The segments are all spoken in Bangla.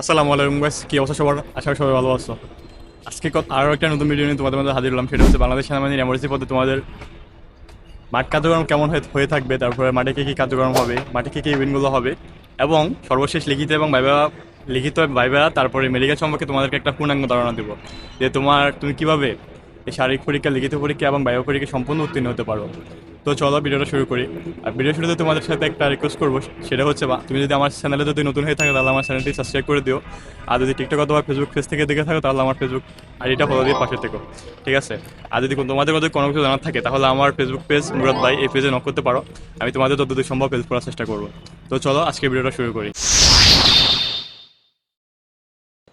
আসসালামু আলাইকুম গাইস কি অবস্থা সবার? আশা করি সবাই ভালো আছো। আজকে আরও একটা নতুন ভিডিও নিয়ে তোমাদের মধ্যে হাজির হলাম, সেটা হচ্ছে বাংলাদেশ সেনাবাহিনীর এমার্জেন্সি পদে তোমাদের মাঠ কার্যক্রম কেমন হয়ে থাকবে, তারপরে মাঠে কী কী কার্যক্রম হবে, মাঠে কী কী ইভেন্টগুলো হবে, এবং সর্বশেষ লিখিত এবং ভাইবা লিখিত ভাইবা, তারপরে মেডিকেল সম্পর্কে তোমাদেরকে একটা পূর্ণাঙ্গ ধারণা দেবো, যে তোমার তুমি কীভাবে এই শারীরিক পরীক্ষা, লিখিত পরীক্ষা এবং বায়ু পরীক্ষা সম্পূর্ণ উত্তীর্ণ হতে পারো। তো চলো ভিডিওটা শুরু করি। আর ভিডিও শুরুতে তোমাদের সাথে একটা রিকোয়েস্ট করব, সেটা হচ্ছে বা, তুমি যদি আমার চ্যানেলে যদি নতুন হয়ে থাকে, তাহলে আমার চ্যানেলটি সাবস্ক্রাইব করে দিও। আর যদি টিকটক অথবা ফেসবুক পেজ থেকে দেখে থাকো, তাহলে আমার ফেসবুক আইডিটা ফলো দিয়ে পাশে থেকো। ঠিক আছে? আর যদি তোমাদের মধ্যে কোনো কিছু জানার থাকে, তাহলে আমার ফেসবুক পেজ মুরাদ ভাই, এই পেজে নক করতে পারো। আমি তোমাদের যতদূর সম্ভব হেল্প করার চেষ্টা করব। তো চলো, আজকে ভিডিওটা শুরু করি।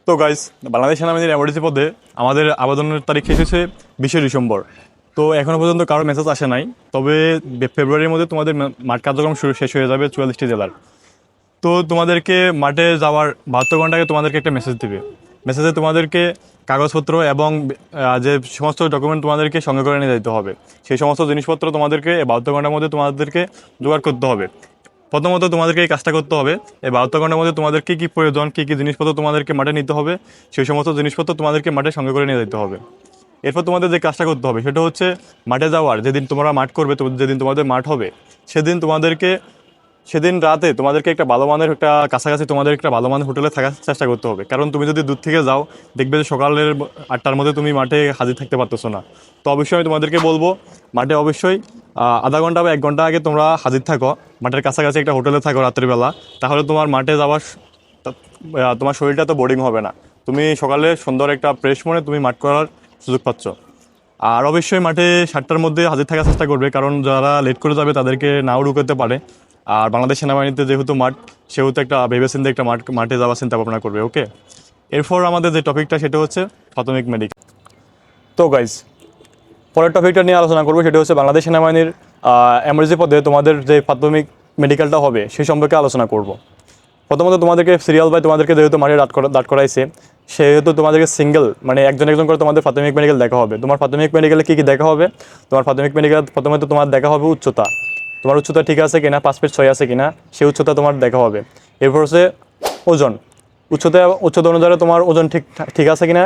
তো গাইস বাংলাদেশ সেনাবাহিনীর এমার্জেন্সি পদে আমাদের আবেদনের তারিখ হয়েছে বিশে ডিসেম্বর। তো এখনও পর্যন্ত কারও মেসেজ আসে নাই। তবে ফেব্রুয়ারির মধ্যে তোমাদের মাঠ কার্যক্রম শুরু শেষ হয়ে যাবে চুয়াল্লিশটি জেলার। তো তোমাদেরকে মাঠে যাওয়ার বাহাত্তর ঘণ্টা আগে তোমাদেরকে একটা মেসেজ দিবে। মেসেজে তোমাদেরকে কাগজপত্র এবং যে সমস্ত ডকুমেন্ট তোমাদেরকে সঙ্গে করে নিয়ে যেতে হবে, সেই সমস্ত জিনিসপত্র তোমাদেরকে এই বাহাত্তর ঘণ্টার মধ্যে তোমাদেরকে জোগাড় করতে হবে। প্রথমত তোমাদেরকে এই কাজটা করতে হবে, এই বাহাত্তর ঘণ্টার মধ্যে তোমাদের কী কী প্রয়োজন, কী কী জিনিসপত্র তোমাদেরকে মাঠে নিতে হবে, সেই সমস্ত জিনিসপত্র তোমাদেরকে মাঠে সঙ্গে করে নিয়ে যেতে হবে। এরপর তোমাদের যে কাজটা করতে হবে, সেটা হচ্ছে মাঠে যাওয়ার। যেদিন তোমরা মাঠ করবে যেদিন তোমাদের মাঠ হবে, সেদিন তোমাদেরকে, সেদিন রাতে তোমাদেরকে একটা ভালো মানের একটা কাছাকাছি তোমাদের একটা ভালো মানের হোটেলে থাকার চেষ্টা করতে হবে। কারণ তুমি যদি দূর থেকে যাও, দেখবে যে সকালের আটটার মধ্যে তুমি মাঠে হাজির থাকতে পারতেছো না। তো অবশ্যই আমি তোমাদেরকে বলব, মাঠে অবশ্যই আধা ঘণ্টা বা এক ঘণ্টা আগে তোমরা হাজির থাকো, মাঠের কাছাকাছি একটা হোটেলে থাকো রাত্রিবেলা। তাহলে তোমার মাঠে যাওয়ার তোমার শরীরটা তো বোরিং হবে না। তুমি সকালে সুন্দর একটা ফ্রেশ মনে তুমি মাঠ করার সুযোগ পাচ্ছ। আর অবশ্যই মাঠে সাতটার মধ্যে হাজির থাকার চেষ্টা করবে, কারণ যারা লেট করে যাবে তাদেরকে নাও ঢুকাতে পারে। আর বাংলাদেশ সেনাবাহিনীতে যেহেতু মাঠ, সেহেতু একটা ভেবেচিন্তে একটা মাঠ, মাঠে যাওয়ার চিন্তা ভাবনা করবে ওকে এরপর আমাদের যে টপিকটা সেটা হচ্ছে প্রাথমিক মেডিকেল তো গাইজ পরের টপিকটা নিয়ে আলোচনা করব, সেটা হচ্ছে বাংলাদেশ সেনাবাহিনীর এমার্জেন্সি পদে তোমাদের যে প্রাথমিক মেডিকেলটা হবে সেই সম্পর্কে আলোচনা করব। প্রথমত তোমাদেরকে সিরিয়াল বাই তোমাদেরকে যেহেতু মাঠে দাঁড় করা দাঁড় করাইছে সেহেতু তোমাদেরকে সিঙ্গেল মানে একজন একজন করে তোমাদের প্রাথমিক মেডিকেল দেখা হবে। তোমার প্রাথমিক মেডিকেলে কী কী দেখা হবে? তোমার প্রাথমিক মেডিকেল তো তোমার দেখা হবে উচ্চতা। তোমার উচ্চতা ঠিক আছে কিনা, পাঁচ ফিট ছয় আছে কিনা, সেই উচ্চতা তোমার দেখা হবে। এরপর হচ্ছে ওজন। উচ্চতা উচ্চতা অনুযায়ী তোমার ওজন ঠিক ঠিক আছে কিনা,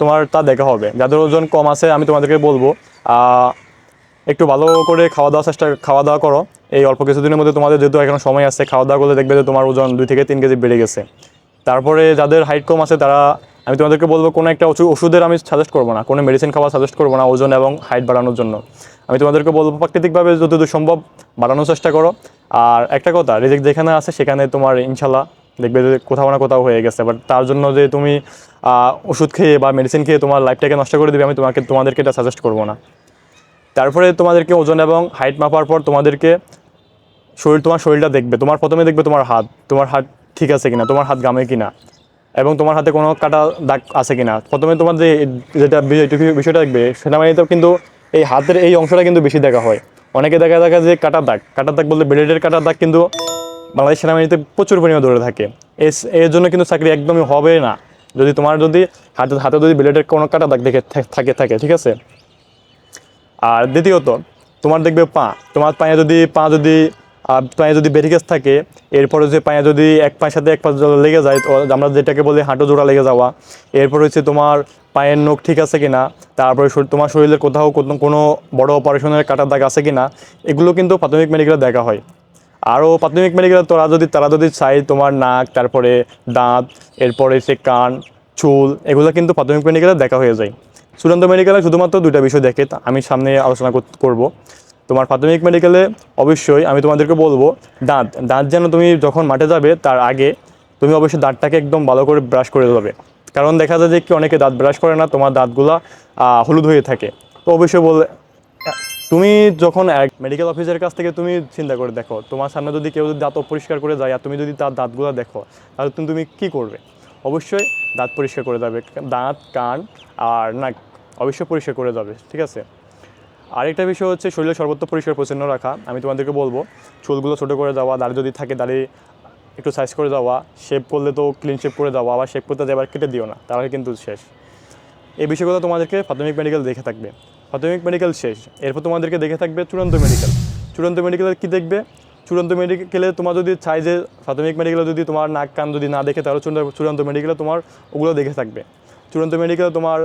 তোমার তা দেখা হবে। যাদের ওজন কম আছে, আমি তোমাদেরকে বলব একটু ভালো করে খাওয়া দাওয়া চেষ্টা, খাওয়া দাওয়া করো। এই অল্প কিছুদিনের মধ্যে তোমাদের যেহেতু এখন সময় আছে, খাওয়া দাওয়া করলে দেখবে যে তোমার ওজন দুই থেকে তিন কেজি বেড়ে গেছে। তারপরে যাদের হাইট কম আছে তারা, আমি তোমাদেরকে বলব কোনো একটা ওষু- ওষুধের আমি সাজেস্ট করব না, কোনো মেডিসিন খাওয়া সাজেস্ট করব না ওজন এবং হাইট বাড়ানোর জন্য। আমি তোমাদেরকে বলব প্রাকৃতিকভাবে যতদূর সম্ভব বাড়ানোর চেষ্টা করো। আর একটা কথা, রিজিক যেখানে আছে সেখানে তোমার ইনশাল্লাহ দেখবে যে কোথাও না কোথাও হয়ে গেছে। বাট তার জন্য যে তুমি ওষুধ খেয়ে বা মেডিসিন খেয়ে তোমার লাইফটাকে নষ্ট করে দেবে, আমি তোমাকে তোমাদেরকে এটা সাজেস্ট করব না। তারপরে তোমাদেরকে ওজন এবং হাইট মাপার পর তোমাদেরকে শরীর তোমার শরীরটা দেখবে, তোমার প্রথমে দেখবে তোমার হাত। তোমার হাত ঠিক আছে কিনা, তোমার হাত গামে কিনা এবং তোমার হাতে কোনো কাটা দাগ আছে কিনা। প্রথমে তোমার যে, যেটা বিষয়টা দেখবে সেনাবাহিনীতেও কিন্তু এই হাতের এই অংশটা কিন্তু বেশি দেখা হয়। অনেকে দেখা দেখা যে কাটা দাগ কাটা দাগ বলতে ব্লেডের কাটা দাগ কিন্তু বাংলাদেশ সেনাবাহিনীতে প্রচুর পরিমাণে ধরে থাকে। এর জন্য কিন্তু চাকরি একদমই হবে না। যদি তোমার যদি হাতে হাতে যদি ব্লেডের কোনো কাটা দাগ দেখে থাকে থাকে, ঠিক আছে? আর দ্বিতীয়ত, তোমার দেখবে পা, তোমার পায়ে যদি, পা যদি আহ, পায়ে যদি ব্যারিকেজ থাকে এরপরে যে পায়ে যদি এক পায়ের সাথে এক পা যদি লেগে যায় আমরা যেটাকে বলি হাঁটু জোড়া লেগে যাওয়া। এরপর হচ্ছে তোমার পায়ের নখ ঠিক আছে কি না তারপরে শরীর- তোমার শরীরের কোথাও কোনো- বড় অপারেশনের কাটার দাগ আছে কি না এগুলো কিন্তু প্রাথমিক মেডিকেলে দেখা হয়। আরও প্রাথমিক মেডিকেলে তোরা যদি তারা যদি চাই তোমার নাক তারপরে দাঁত এরপরে সে কান চুল এগুলো কিন্তু প্রাথমিক মেডিকেলে দেখা হয়ে যায়। চূড়ান্ত মেডিকেলে শুধুমাত্র দুইটা বিষয় দেখে আমি সামনে আলোচনা কর- করব। তোমার প্রাথমিক মেডিকেলে অবশ্যই আমি তোমাদেরকে বলব, দাঁত দাঁত যেন তুমি যখন মাঠে যাবে তার আগে তুমি অবশ্যই দাঁতটাকে একদম ভালো করে ব্রাশ করে দেবে কারণ দেখা যায় যে কি অনেকে দাঁত ব্রাশ করে না, তোমার দাঁতগুলা হলুদ হয়ে থাকে। তো অবশ্যই বলে তুমি যখন এক মেডিকেল অফিসের কাছ থেকে তুমি চিন্তা করে দেখো, তোমার সামনে যদি কেউ যদি দাঁত পরিষ্কার করে যায় আর তুমি যদি তার দাঁতগুলো দেখো, তাহলে তুমি তুমি কী করবে? অবশ্যই দাঁত পরিষ্কার করে যাবে, দাঁত, কান আর নাক অবশ্যই পরিষ্কার করে যাবে, ঠিক আছে? আরেকটা বিষয় হচ্ছে শরীরের সর্বত্র পরিষ্কার পরিচ্ছন্ন রাখা। আমি তোমাদেরকে বলব, চুলগুলো ছোটো করে যাওয়া দাড়ি যদি থাকে দাড়ি একটু সাইজ করে যাওয়া শেপ করলে তো ক্লিন শেপ করে যাওয়া আবার শেপ করতে যাবার কেটে দিও না, তাহলে কিন্তু শেষ। এই বিষয়গুলো তোমাদেরকে প্রাথমিক মেডিকেল দেখে থাকবে। প্রাথমিক মেডিকেল শেষ। এরপর তোমাদেরকে দেখে থাকবে চূড়ান্ত মেডিকেল চূড়ান্ত মেডিকেলে কী দেখবে? চূড়ান্ত মেডিকেলে তোমার যদি চাই যে প্রাথমিক মেডিকেলে যদি তোমার নাক কান যদি না দেখে, তাহলে চূড়ান্ত মেডিকেলে তোমার ওগুলো দেখে থাকবে। চূড়ান্ত মেডিকেল তোমার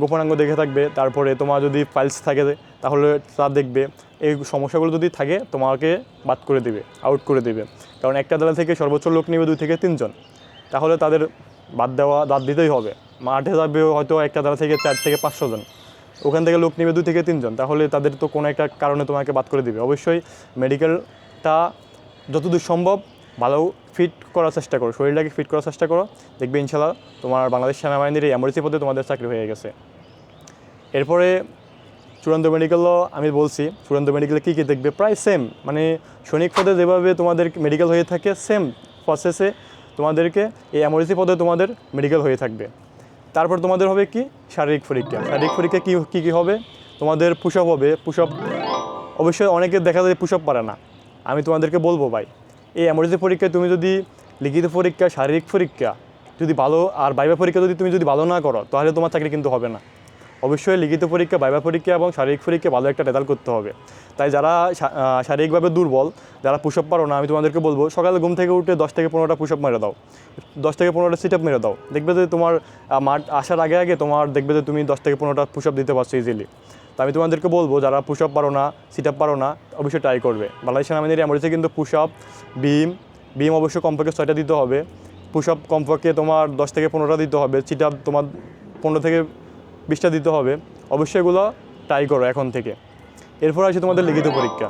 গোপনাঙ্গ দেখে থাকবে, তারপরে তোমার যদি ফাইলস থাকে, তাহলে তা দেখবে। এই সমস্যাগুলো যদি থাকে, তোমাকে বাদ করে দেবে আউট করে দেবে। কারণ একটা দল থেকে সর্বোচ্চ লোক নেবে দুই থেকে তিনজন। তাহলে তাদের বাদ দেওয়া, বাদ দিতেই হবে। মাঠে যাবে হয়তো একটা দল থেকে চার থেকে পাঁচশো জন। ওখান থেকে লোক নেবে দুই থেকে তিনজন। তাহলে তাদের তো কোনো একটা কারণে তোমাকে বাদ করে দিবে। অবশ্যই মেডিকেলটা যতদূর সম্ভব ভালো ফিট করার চেষ্টা করো, শরীরটাকে ফিট করার চেষ্টা করো। দেখবে ইনশাল্লাহ তোমার বাংলাদেশ সেনাবাহিনীর এই এমার্জেন্সি পদে তোমাদের চাকরি হয়ে গেছে। এরপরে চূড়ান্ত মেডিকেলও আমি বলছি, চূড়ান্ত মেডিকেলে কী কী দেখবে? প্রায় সেম মানে সৈনিক পদে যেভাবে তোমাদের মেডিকেল হয়ে থাকে সেম প্রসেসে তোমাদেরকে এই এমার্জেন্সি পদে তোমাদের মেডিকেল হয়ে থাকবে। তারপর তোমাদের হবে কি? শারীরিক পরীক্ষা। শারীরিক পরীক্ষা কী কী কী হবে? তোমাদের আপ হবে। আপ অবশ্যই অনেকে দেখা যায় আপ পারে না। আমি তোমাদেরকে বলব ভাই এই এমার্জেন্সি পরীক্ষায় তুমি যদি লিখিত পরীক্ষা, শারীরিক পরীক্ষা যদি ভালো আর বাইবা পরীক্ষা যদি তুমি যদি ভালো না করো, তাহলে তোমার চাকরি কিন্তু হবে না। অবশ্যই লিখিত পরীক্ষা, বাইবা পরীক্ষা এবং শারীরিক পরীক্ষা ভালো একটা রেজাল্ট করতে হবে। তাই যারা শারীরিকভাবে দুর্বল, যারা পুশ আপ পারো না, আমি তোমাদেরকে বলব, সকালে ঘুম থেকে উঠে দশ থেকে পনেরোটা পুশ আপ মেরে দাও। দশ থেকে পনেরোটা সিট আপ মেরে দাও। দেখবে যে তোমার মাঠ আসার আগে আগে তোমার দেখবে যে তুমি দশ থেকে পনেরোটা পুশ আপ দিতে পারছ ইজিলি তো আমি তোমাদেরকে বলব, যারা পুশ আপ পারো না সিট আপ পারো না, অবশ্যই ট্রাই করবে। বাংলাদেশ সেনাবাহিনীর এমার্জেন্সি কিন্তু পুশ আপ বিম বিম অবশ্যই কমপক্ষে ছয়টা দিতে হবে। পুশ আপ কমপক্ষে তোমার দশ থেকে পনেরোটা দিতে হবে সিট আপ তোমার পনেরো থেকে বিশটা দিতে হবে। অবশ্যই এগুলো ট্রাই করো এখন থেকে। এরপর আছে তোমাদের লিখিত পরীক্ষা।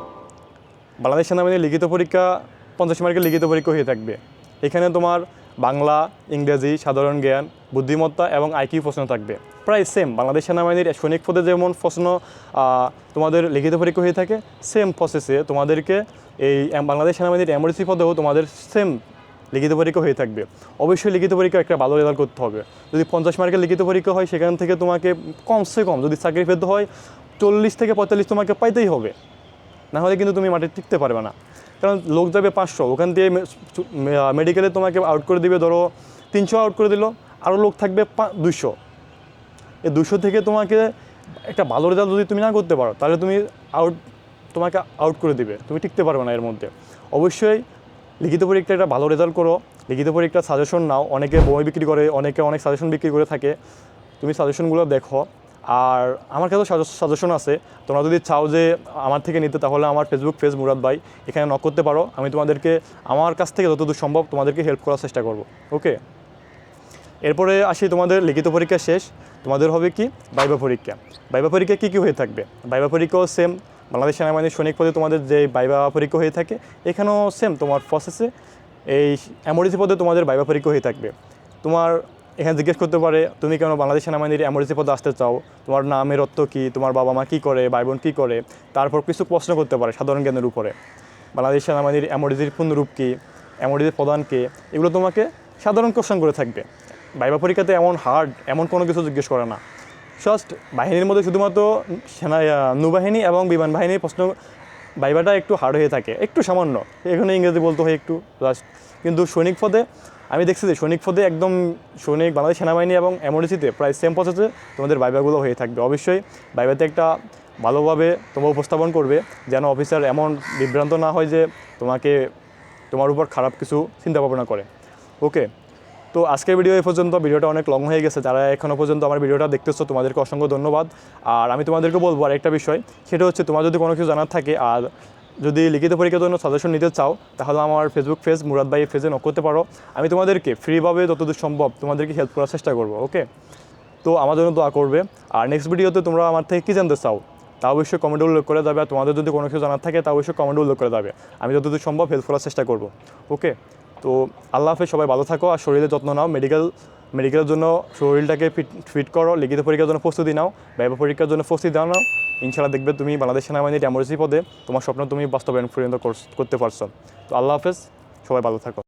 বাংলাদেশ সেনাবাহিনীর লিখিত পরীক্ষা পঞ্চাশ মার্কের লিখিত পরীক্ষা হয়ে থাকবে। এখানে তোমার বাংলা, ইংরেজি, সাধারণ জ্ঞান বুদ্ধিমত্তা এবং আইকিউ প্রশ্ন থাকবে। প্রায় সেম বাংলাদেশ সেনাবাহিনীর সৈনিক পদে যেমন প্রশ্ন তোমাদের লিখিত পরীক্ষা হয়ে থাকে সেম প্রসেসে তোমাদেরকে এই বাংলাদেশ সেনাবাহিনীর এমার্জেন্সি পদেও তোমাদের সেম লিখিত পরীক্ষা হয়ে থাকবে। অবশ্যই লিখিত পরীক্ষা একটা ভালো রেজাল্ট করতে হবে। যদি পঞ্চাশ মার্কের লিখিত পরীক্ষা হয়, সেখান থেকে তোমাকে কমসে কম যদি চাকরি পেতে হয়, চল্লিশ থেকে পঁয়তাল্লিশ তোমাকে পাইতেই হবে। না হলে কিন্তু তুমি মাঠে টিকতে পারবে না। কারণ লোক যাবে পাঁচশো, ওখান দিয়ে মেডিকেলে তোমাকে আউট করে দিবে, ধরো তিনশো আউট করে দিল। আরও লোক থাকবে দুশো এই দুশো থেকে তোমাকে একটা ভালো রেজাল্ট যদি তুমি না করতে পারো, তাহলে তুমি আউট তোমাকে আউট করে দিবে। তুমি টিকতে পারবে না এর মধ্যে। অবশ্যই লিখিত পরীক্ষা একটা ভালো রেজাল্ট করো। লিখিত পরীক্ষার সাজেশন নাও। অনেকে বই বিক্রি করে, অনেকে অনেক সাজেশন বিক্রি করে থাকে। তুমি সাজেশনগুলো দেখো। আর আমার কাছেও সাজেশন আছে। তোমরা যদি চাও যে আমার থেকে নিতে, তাহলে আমার ফেসবুক পেজ মুরাদ ভাই, এখানে নক করতে পারো। আমি তোমাদেরকে, আমার কাছ থেকে যতদূর সম্ভব তোমাদেরকে হেল্প করার চেষ্টা করব। ওকে এরপরে আসি তোমাদের লিখিত পরীক্ষা শেষ। তোমাদের হবে কি? বাইবা পরীক্ষা। বাইবা পরীক্ষা কী কী হয়ে থাকবে? বাইবা পরীক্ষাও সেম বাংলাদেশ সেনাবাহিনীর সৈনিক পদে তোমাদের যে বাইবা পরীক্ষা হয়ে থাকে, এখানেও সেম তোমার প্রসেসে এই এমার্জেন্সি পদে তোমাদের বাইবা পরীক্ষা হয়ে থাকবে। তোমার এখানে জিজ্ঞেস করতে পারে, তুমি কেন বাংলাদেশ সেনাবাহিনীর এমার্জেন্সি পদে আসতে চাও? তোমার নামের অর্থ কী? তোমার বাবা মা কী করে? ভাই বোন কী করে? তারপর কিছু প্রশ্ন করতে পারে সাধারণ জ্ঞানের উপরে। বাংলাদেশ সেনাবাহিনীর এমার্জেন্সির পূর্ণরূপ কী? এমার্জেন্সির প্রধান কে? এগুলো তোমাকে সাধারণ কোশ্চেন করে থাকবে। বাইবা পরীক্ষাতে এমন হার্ড এমন কোনো কিছু জিজ্ঞেস করে না। জাস্ট বাহিনীর মধ্যে শুধুমাত্র সেনা নৌবাহিনী এবং বিমান বাহিনীর প্রশ্ন, বাইবাটা একটু হার্ড হয়ে থাকে, একটু সামান্য। এখানে ইংরেজি বলতে হয় একটু জাস্ট কিন্তু সৈনিক পদে, আমি দেখছি যে সৈনিক পদে একদম সৈনিক, বাংলাদেশ সেনাবাহিনী এবং এমার্জেন্সিতে প্রায় সেম প্রসেসে তোমাদের বাইবাগুলো হয়ে থাকবে। অবশ্যই বাইবাতে একটা ভালোভাবে তোমরা উপস্থাপন করবে, যেন অফিসার এমন বিভ্রান্ত না হয় যে তোমাকে, তোমার উপর খারাপ কিছু চিন্তা ভাবনা করে। ওকে তো আজকের ভিডিও এই পর্যন্ত। ভিডিওটা অনেক লং হয়ে গেছে। যারা এখনও পর্যন্ত আমার ভিডিওটা দেখতেছো, তোমাদেরকে অসংখ্য ধন্যবাদ। আর আমি তোমাদেরকে বলব আর একটা বিষয়। সেটা হচ্ছে, তোমার যদি কোনো কিছু জানার থাকে, আর যদি লিখিত পরীক্ষার জন্য সাজেশন নিতে চাও, তাহলে আমার ফেসবুক পেজ মুরাদ ভাই পেজে নক করতে পারো। আমি তোমাদেরকে ফ্রিভাবে যতদূর সম্ভব তোমাদেরকে হেল্প করার চেষ্টা করব ওকে তো আমার জন্য দোয়া করবে। আর নেক্সট ভিডিওতে তোমরা আমার থেকে কী জানতে চাও, তা অবশ্যই কমেন্টে উল্লেখ করে যাবে। আর তোমাদের যদি কোনো কিছু জানার থাকে, তা অবশ্যই কমেন্টে উল্লেখ করে যাবে। আমি যতদূর সম্ভব হেল্প করার চেষ্টা করব ওকে তো আল্লাহ হাফেজ, সবাই ভালো থাকো আর শরীরের যত্ন নাও। মেডিকেল মেডিকেলের জন্য শরীরটাকে ফিট ফিট করো, লিখিত পরীক্ষার জন্য প্রস্তুতি নাও ব্যয় পরীক্ষার জন্য প্রস্তুতি দাও নাও। ইনশাআল্লাহ দেখবে তুমি বাংলাদেশ সেনাবাহিনীর এমার্জেন্সি পদে, তোমার স্বপ্ন তুমি বাস্তবায়ন পর্যন্ত করতে পারছ। তো আল্লাহ হাফেজ, সবাই ভালো থাকো।